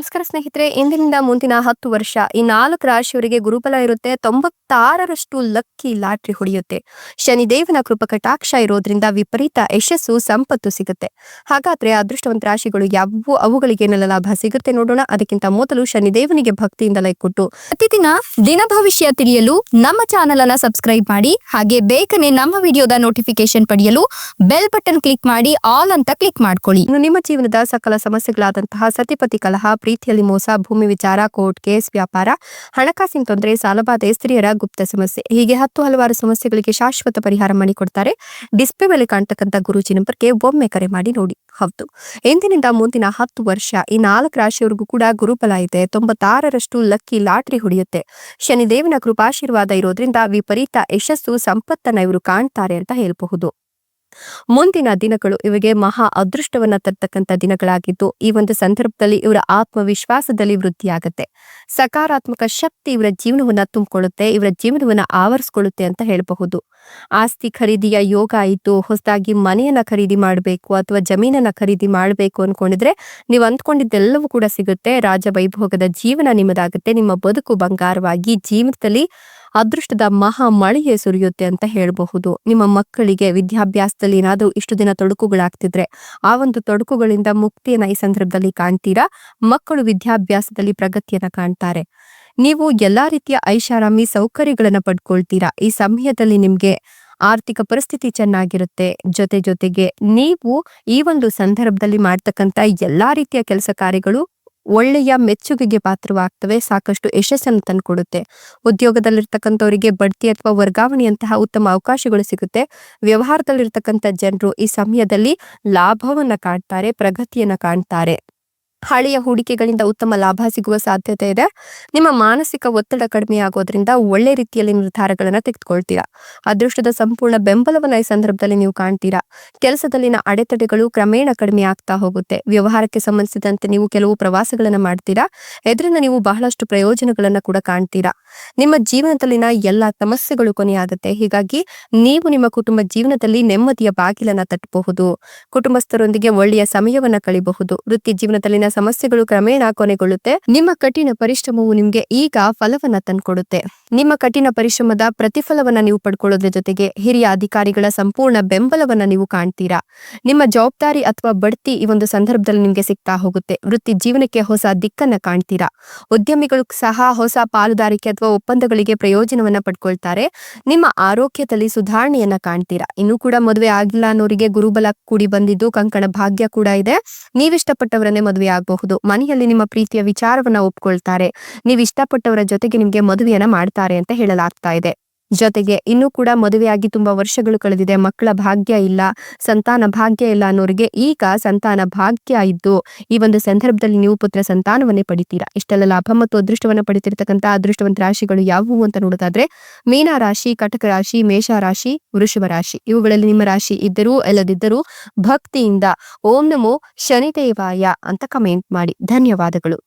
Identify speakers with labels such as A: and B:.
A: ನಮಸ್ಕಾರ ಸ್ನೇಹಿತರೆ, ಇಂದಿನಿಂದ ಮುಂದಿನ ಹತ್ತು ವರ್ಷ, ಈ ನಾಲ್ಕು ರಾಶಿಯವರಿಗೆ ಗುರುಬಲ ಇರುತ್ತೆ, ತೊಂಬತ್ತಾರರಷ್ಟು ಲಕ್ಕಿ ಲಾಟ್ರಿ ಹೊಡೆಯುತ್ತೆ. ಶನಿದೇವನ ಕೃಪ ಕಟಾಕ್ಷ ಇರೋದ್ರಿಂದ ವಿಪರೀತ ಯಶಸ್ಸು, ಸಂಪತ್ತು ಸಿಗುತ್ತೆ. ಹಾಗಾದ್ರೆ ಅದೃಷ್ಟವಂತ ರಾಶಿಗಳು ಯಾವುವು ಅವುಗಳಿಗೆ ಏನೆಲ್ಲ ಲಾಭ ಸಿಗುತ್ತೆ ನೋಡೋಣ. ಅದಕ್ಕಿಂತ ಮೊದಲು ಶನಿದೇವನಿಗೆ ಭಕ್ತಿಯಿಂದ ಲೈಕ್ ಕೊಟ್ಟು, ಪ್ರತಿದಿನ ದಿನ ಭವಿಷ್ಯ ತಿಳಿಯಲು ನಮ್ಮ ಚಾನೆಲ್ ಅನ್ನ ಸಬ್ಸ್ಕ್ರೈಬ್ ಮಾಡಿ, ಹಾಗೆ ಬೇಗನೆ ನಮ್ಮ ವಿಡಿಯೋದ ನೋಟಿಫಿಕೇಶನ್ ಪಡೆಯಲು ಬೆಲ್ ಬಟನ್ ಕ್ಲಿಕ್ ಮಾಡಿ, ಆಲ್ ಅಂತ ಕ್ಲಿಕ್ ಮಾಡ್ಕೊಳ್ಳಿ. ನಿಮ್ಮ ಜೀವನದ ಸಕಲ ಸಮಸ್ಯೆಗಳಾದಂತಹ ಸತಿಪತಿ ಕಲಹ ಪ್ರೀತಿಯಲ್ಲಿ ಮೋಸ, ಭೂಮಿ ವಿಚಾರ, ಕೋರ್ಟ್ ಕೇಸ್, ವ್ಯಾಪಾರ, ಹಣಕಾಸಿನ ತೊಂದರೆ, ಸಾಲಬಾಧೆ, ಸ್ತ್ರೀಯರ ಗುಪ್ತ ಸಮಸ್ಯೆ. ಹೀಗೆ ಹತ್ತು ಹಲವಾರು ಸಮಸ್ಯೆಗಳಿಗೆ ಶಾಶ್ವತ ಪರಿಹಾರ ಮಾಡಿಕೊಡ್ತಾರೆ. ಡಿಸ್ಪ್ಲೇ ಮೇಲೆ ಕಾಣ್ತಕ್ಕಂಥ ಗುರುಜಿ ನಂಬರ್ಗೆ ಒಮ್ಮೆ ಕರೆ ಮಾಡಿ ನೋಡಿ. ಹೌದು. ಎಂದಿನಿಂದ ಮುಂದಿನ ಹತ್ತು ವರ್ಷ, ಈ ನಾಲ್ಕು ರಾಶಿಯವರೆಗೂ ಕೂಡ ಗುರುಬಲ ಇದೆ. ತೊಂಬತ್ತಾರರಷ್ಟು ಲಕ್ಕಿ ಲಾಟ್ರಿ ಹೊಡೆಯುತ್ತೆ. ಶನಿದೇವನ ಕೃಪಾಶೀರ್ವಾದ ಇರೋದ್ರಿಂದ ವಿಪರೀತ ಯಶಸ್ಸು, ಸಂಪತ್ತನ್ನ ಇವರು ಕಾಣ್ತಾರೆ ಅಂತ ಹೇಳಬಹುದು. ಮುಂದಿನ ದಿನಗಳು ಇವರಿಗೆ ಮಹಾ ಅದೃಷ್ಟವನ್ನ ತರ್ತಕ್ಕಂಥ ದಿನಗಳಾಗಿದ್ದು, ಈ ಒಂದು ಸಂದರ್ಭದಲ್ಲಿ ಇವರ ಆತ್ಮವಿಶ್ವಾಸದಲ್ಲಿ ವೃದ್ಧಿಯಾಗುತ್ತೆ. ಸಕಾರಾತ್ಮಕ ಶಕ್ತಿ ಇವರ ಜೀವನವನ್ನ ತುಂಬಿಕೊಳ್ಳುತ್ತೆ, ಇವರ ಜೀವನವನ್ನ ಆವರಿಸಿಕೊಳ್ಳುತ್ತೆ ಅಂತ ಹೇಳಬಹುದು. ಆಸ್ತಿ ಖರೀದಿಯ ಯೋಗ ಇದ್ದು ಹೊಸದಾಗಿ ಮನೆಯನ್ನ ಖರೀದಿ ಮಾಡಬೇಕು ಅಥವಾ ಜಮೀನನ್ನ ಖರೀದಿ ಮಾಡಬೇಕು ಅನ್ಕೊಂಡಿದ್ರೆ ನೀವು ಅಂದ್ಕೊಂಡಿದ್ದೆಲ್ಲವೂ ಕೂಡ ಸಿಗುತ್ತೆ. ರಾಜ ವೈಭೋಗದ ಜೀವನ ನಿಮ್ಮದಾಗುತ್ತೆ. ನಿಮ್ಮ ಬದುಕು ಬಂಗಾರವಾಗಿ ಜೀವನದಲ್ಲಿ ಅದೃಷ್ಟದ ಮಹಾ ಮಳೆಯೇ ಸುರಿಯುತ್ತೆ ಅಂತ ಹೇಳಬಹುದು. ನಿಮ್ಮ ಮಕ್ಕಳಿಗೆ ವಿದ್ಯಾಭ್ಯಾಸದಲ್ಲಿ ಏನಾದರೂ ಇಷ್ಟು ದಿನ ತೊಡಕುಗಳಾಗ್ತಿದ್ರೆ, ಆ ಒಂದು ತೊಡಕುಗಳಿಂದ ಮುಕ್ತಿಯನ್ನ ಈ ಸಂದರ್ಭದಲ್ಲಿ ಕಾಣ್ತೀರಾ? ಮಕ್ಕಳು ವಿದ್ಯಾಭ್ಯಾಸದಲ್ಲಿ ಪ್ರಗತಿಯನ್ನ ಕಾಣ್ತಾರೆ. ನೀವು ಎಲ್ಲಾ ರೀತಿಯ ಐಷಾರಾಮಿ ಸೌಕರ್ಯಗಳನ್ನ ಪಡ್ಕೊಳ್ತೀರಾ? ಈ ಸಮಯದಲ್ಲಿ ನಿಮ್ಗೆ ಆರ್ಥಿಕ ಪರಿಸ್ಥಿತಿ ಚೆನ್ನಾಗಿರುತ್ತೆ. ಜೊತೆ ಜೊತೆಗೆ ನೀವು ಈ ಒಂದು ಸಂದರ್ಭದಲ್ಲಿ ಮಾಡ್ತಕ್ಕಂಥ ಎಲ್ಲಾ ರೀತಿಯ ಕೆಲಸ ಕಾರ್ಯಗಳು ಒಳ್ಳೆಯ ಮೆಚ್ಚುಗೆಗೆ ಪಾತ್ರವಾಗ್ತವೆ, ಸಾಕಷ್ಟು ಯಶಸ್ಸನ್ನು ತಂದುಕೊಡುತ್ತೆ. ಉದ್ಯೋಗದಲ್ಲಿರ್ತಕ್ಕಂಥವರಿಗೆ ಬಡ್ತಿ ಅಥವಾ ವರ್ಗಾವಣೆಯಂತಹ ಉತ್ತಮ ಅವಕಾಶಗಳು ಸಿಗುತ್ತೆ. ವ್ಯವಹಾರದಲ್ಲಿರ್ತಕ್ಕಂಥ ಜನರು ಈ ಸಮಯದಲ್ಲಿ ಲಾಭವನ್ನ ಕಾಣ್ತಾರೆ, ಪ್ರಗತಿಯನ್ನ ಕಾಣ್ತಾರೆ. ಹಳೆಯ ಹೂಡಿಕೆಗಳಿಂದ ಉತ್ತಮ ಲಾಭ ಸಿಗುವ ಸಾಧ್ಯತೆ ಇದೆ. ನಿಮ್ಮ ಮಾನಸಿಕ ಒತ್ತಡ ಕಡಿಮೆ ಆಗೋದ್ರಿಂದ ಒಳ್ಳೆ ರೀತಿಯಲ್ಲಿ ನಿರ್ಧಾರಗಳನ್ನು ತೆಗೆದುಕೊಳ್ತೀರಾ? ಅದೃಷ್ಟದ ಸಂಪೂರ್ಣ ಬೆಂಬಲವನ್ನ ಈ ಸಂದರ್ಭದಲ್ಲಿ ನೀವು ಕಾಣ್ತೀರಾ? ಕೆಲಸದಲ್ಲಿನ ಅಡೆತಡೆಗಳು ಕ್ರಮೇಣ ಕಡಿಮೆ ಆಗ್ತಾ ಹೋಗುತ್ತೆ. ವ್ಯವಹಾರಕ್ಕೆ ಸಂಬಂಧಿಸಿದಂತೆ ನೀವು ಕೆಲವು ಪ್ರವಾಸಗಳನ್ನು ಮಾಡ್ತೀರಾ? ಇದರಿಂದ ನೀವು ಬಹಳಷ್ಟು ಪ್ರಯೋಜನಗಳನ್ನು ಕೂಡ ಕಾಣ್ತೀರಾ? ನಿಮ್ಮ ಜೀವನದಲ್ಲಿನ ಎಲ್ಲಾ ಸಮಸ್ಯೆಗಳು ಕೊನೆಯಾಗುತ್ತೆ. ಹೀಗಾಗಿ ನೀವು ನಿಮ್ಮ ಕುಟುಂಬ ಜೀವನದಲ್ಲಿ ನೆಮ್ಮದಿಯ ಬಾಗಿಲನ್ನ ತಟ್ಟಬಹುದು. ಕುಟುಂಬಸ್ಥರೊಂದಿಗೆ ಒಳ್ಳೆಯ ಸಮಯವನ್ನ ಕಳಿಬಹುದು ವೃತ್ತಿ ಜೀವನದಲ್ಲಿನ ಸಮಸ್ಯೆಗಳು ಕ್ರಮೇಣ ಕೊನೆಗೊಳ್ಳುತ್ತೆ. ನಿಮ್ಮ ಕಠಿಣ ಪರಿಶ್ರಮವು ನಿಮ್ಗೆ ಈಗ ಫಲವನ್ನ ತಂದ್ಕೊಡುತ್ತೆ. ನಿಮ್ಮ ಕಠಿಣ ಪರಿಶ್ರಮದ ಪ್ರತಿಫಲವನ್ನ ನೀವು ಪಡ್ಕೊಳ್ಳೋದ್ರ ಜೊತೆಗೆ ಹಿರಿಯ ಅಧಿಕಾರಿಗಳ ಸಂಪೂರ್ಣ ಬೆಂಬಲವನ್ನ ನೀವು ಕಾಣ್ತೀರಾ. ನಿಮ್ಮ ಜವಾಬ್ದಾರಿ ಅಥವಾ ಬಡ್ತಿ ಈ ಒಂದು ಸಂದರ್ಭದಲ್ಲಿ ನಿಮ್ಗೆ ಸಿಗ್ತಾ ಹೋಗುತ್ತೆ. ವೃತ್ತಿ ಜೀವನಕ್ಕೆ ಹೊಸ ದಿಕ್ಕನ್ನ ಕಾಣ್ತೀರಾ. ಉದ್ಯಮಿಗಳು ಸಹ ಹೊಸ ಪಾಲುದಾರಿಕೆ ಅಥವಾ ಒಪ್ಪಂದಗಳಿಗೆ ಪ್ರಯೋಜನವನ್ನ ಪಡ್ಕೊಳ್ತಾರೆ. ನಿಮ್ಮ ಆರೋಗ್ಯದಲ್ಲಿ ಸುಧಾರಣೆಯನ್ನ ಕಾಣ್ತೀರಾ? ಇನ್ನೂ ಕೂಡ ಮದುವೆ ಆಗಿಲ್ಲ ಅನ್ನೋರಿಗೆ ಗುರುಬಲ ಕೂಡಿ ಬಂದಿದ್ದು ಕಂಕಣ ಭಾಗ್ಯ ಕೂಡ ಇದೆ. ನೀವಿಷ್ಟಪಟ್ಟವರನ್ನೇ ಮದುವೆ ಆಗಬಹುದು. ಮನೆಯಲ್ಲಿ ನಿಮ್ಮ ಪ್ರೀತಿಯ ವಿಚಾರವನ್ನ ಒಪ್ಕೊಳ್ತಾರೆ. ನೀವು ಇಷ್ಟಪಟ್ಟವರ ಜೊತೆಗೆ ನಿಮ್ಗೆ ಮದುವೆಯನ್ನ ಮಾಡ್ತಾರೆ ಅಂತ ಹೇಳಲಾಗ್ತಾ ಇದೆ. ಜೊತೆಗೆ ಇನ್ನೂ ಕೂಡ ಮದುವೆಯಾಗಿ ತುಂಬಾ ವರ್ಷಗಳು ಕಳೆದಿದೆ. ಮಕ್ಕಳ ಭಾಗ್ಯ ಇಲ್ಲ, ಸಂತಾನ ಭಾಗ್ಯ ಇಲ್ಲ ಅನ್ನೋರಿಗೆ ಈಗ ಸಂತಾನ ಭಾಗ್ಯ ಇದ್ದು, ಈ ಒಂದು ಸಂದರ್ಭದಲ್ಲಿ ನೀವು ಪುತ್ರ ಸಂತಾನವನ್ನೇ ಪಡಿತೀರಾ? ಇಷ್ಟೆಲ್ಲ ಲಾಭ ಮತ್ತು ಅದೃಷ್ಟವನ್ನ ಪಡಿತಿರ್ತಕ್ಕಂಥ ಅದೃಷ್ಟವಂತ ರಾಶಿಗಳು ಯಾವುವು ಅಂತ ನೋಡೋದಾದ್ರೆ, ಮೀನ ರಾಶಿ, ಕಟಕ ರಾಶಿ, ಮೇಷ ರಾಶಿ, ವೃಷಭ ರಾಶಿ. ಇವುಗಳಲ್ಲಿ ನಿಮ್ಮ ರಾಶಿ ಇದ್ದರೂ ಇಲ್ಲದಿದ್ದರೂ ಭಕ್ತಿಯಿಂದ ಓಂ ನಮೋ ಶನಿದೇವಾಯ ಅಂತ ಕಮೆಂಟ್ ಮಾಡಿ. ಧನ್ಯವಾದಗಳು.